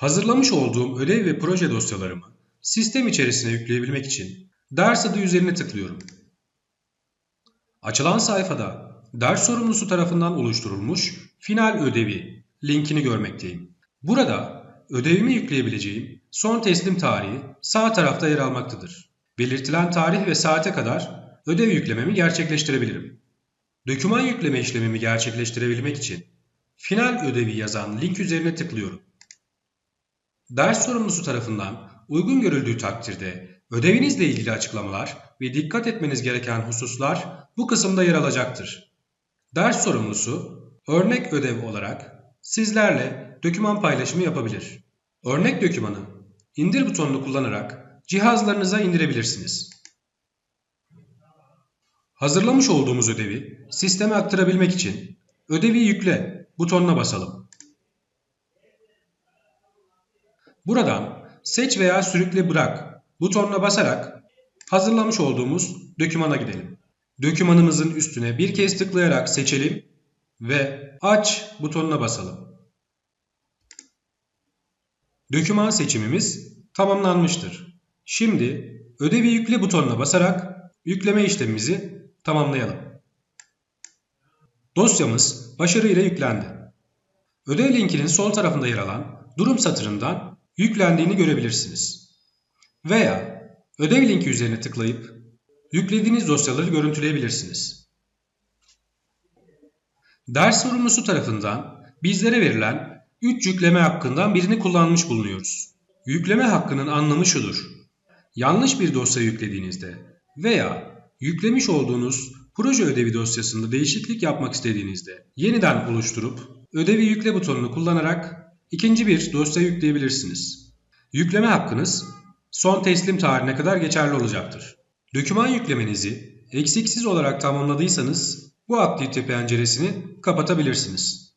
Hazırlamış olduğum ödev ve proje dosyalarımı sistem içerisine yükleyebilmek için ders adı üzerine tıklıyorum. Açılan sayfada ders sorumlusu tarafından oluşturulmuş final ödevi linkini görmekteyim. Burada ödevimi yükleyebileceğim son teslim tarihi sağ tarafta yer almaktadır. Belirtilen tarih ve saate kadar ödev yüklememi gerçekleştirebilirim. Doküman yükleme işlemimi gerçekleştirebilmek için final ödevi yazan link üzerine tıklıyorum. Ders sorumlusu tarafından uygun görüldüğü takdirde ödevinizle ilgili açıklamalar ve dikkat etmeniz gereken hususlar bu kısımda yer alacaktır. Ders sorumlusu örnek ödev olarak sizlerle doküman paylaşımı yapabilir. Örnek dokümanı indir butonunu kullanarak cihazlarınıza indirebilirsiniz. Hazırlamış olduğumuz ödevi sisteme aktarabilmek için ödevi yükle butonuna basalım. Buradan seç veya sürükle bırak butonuna basarak hazırlamış olduğumuz dokümana gidelim. Dokümanımızın üstüne bir kez tıklayarak seçelim ve aç butonuna basalım. Doküman seçimimiz tamamlanmıştır. Şimdi ödevi yükle butonuna basarak yükleme işlemimizi tamamlayalım. Dosyamız başarıyla yüklendi. Ödev linkinin sol tarafında yer alan durum satırından yüklendiğini görebilirsiniz. Veya ödev linki üzerine tıklayıp yüklediğiniz dosyaları görüntüleyebilirsiniz. Ders sorumlusu tarafından bizlere verilen 3 yükleme hakkından birini kullanmış bulunuyoruz. Yükleme hakkının anlamı şudur. Yanlış bir dosya yüklediğinizde veya yüklemiş olduğunuz proje ödevi dosyasında değişiklik yapmak istediğinizde yeniden oluşturup ödevi yükle butonunu kullanarak ikinci bir dosya yükleyebilirsiniz. Yükleme hakkınız son teslim tarihine kadar geçerli olacaktır. Doküman yüklemenizi eksiksiz olarak tamamladıysanız bu aktivite penceresini kapatabilirsiniz.